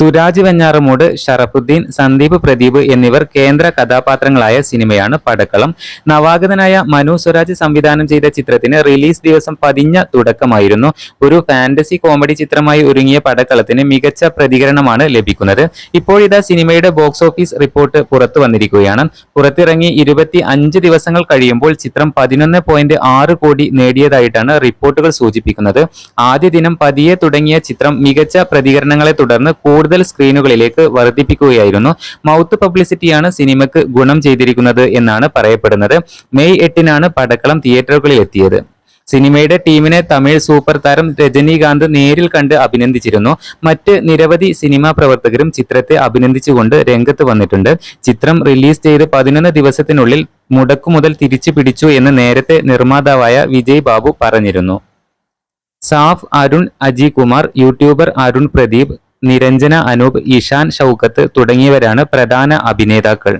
സുരാജ് വെഞ്ഞാറമൂട് ഷറഫുദ്ദീൻ സന്ദീപ് പ്രദീപ് എന്നിവർ കേന്ദ്ര കഥാപാത്രങ്ങളായ സിനിമയാണ് പടക്കളം. നവാഗതനായ മനു സ്വരാജ് സംവിധാനം ചെയ്ത ചിത്രത്തിന് റിലീസ് ദിവസം പതിഞ്ഞ തുടക്കമായിരുന്നു. ഒരു ഫാന്റസി കോമഡി ചിത്രമായി ഒരുങ്ങിയ പടക്കളത്തിന് മികച്ച പ്രതികരണമാണ് ലഭിക്കുന്നത്. ഇപ്പോഴിതാ സിനിമയുടെ ബോക്സ് ഓഫീസ് റിപ്പോർട്ട് പുറത്തു വന്നിരിക്കുകയാണ്. പുറത്തിറങ്ങി ഇരുപത്തി അഞ്ച് ദിവസങ്ങൾ കഴിയുമ്പോൾ ചിത്രം പതിനൊന്ന് പോയിന്റ് ആറ് കോടി നേടിയതായിട്ടാണ് റിപ്പോർട്ടുകൾ സൂചിപ്പിക്കുന്നത്. ആദ്യ ദിനം പതിയെ തുടങ്ങിയ ചിത്രം മികച്ച പ്രതികരണങ്ങളെ തുടർന്ന് കൂടുതൽ സ്ക്രീനുകളിലേക്ക് വർദ്ധിപ്പിക്കുകയായിരുന്നു. മൗത്ത് പബ്ലിസിറ്റിയാണ് സിനിമയ്ക്ക് ഗുണം ചെയ്തിരിക്കുന്നത് എന്നാണ് പറയപ്പെടുന്നത്. മെയ് എട്ടിനാണ് പടക്കളം തിയേറ്ററുകളിൽ എത്തിയത് സിനിമയുടെ ടീമിനെ തമിഴ് സൂപ്പർ താരം രജനീകാന്ത് നേരിൽ കണ്ട് അഭിനന്ദിച്ചിരുന്നു. മറ്റ് നിരവധി സിനിമാ പ്രവർത്തകരും ചിത്രത്തെ അഭിനന്ദിച്ചുകൊണ്ട് രംഗത്ത് വന്നിട്ടുണ്ട്. ചിത്രം റിലീസ് ചെയ്ത് പതിനൊന്ന് ദിവസത്തിനുള്ളിൽ മുടക്കുമുതൽ തിരിച്ചു പിടിച്ചു എന്ന് നേരത്തെ നിർമ്മാതാവായ വിജയ് ബാബു പറഞ്ഞിരുന്നു. സാഫ് അരുൺ അജി കുമാർ യൂട്യൂബർ അരുൺ പ്രദീപ് നിരഞ്ജന അനൂപ് ഇഷാൻ ഷൗക്കത്ത് തുടങ്ങിയവരാണ് പ്രധാന അഭിനേതാക്കൾ.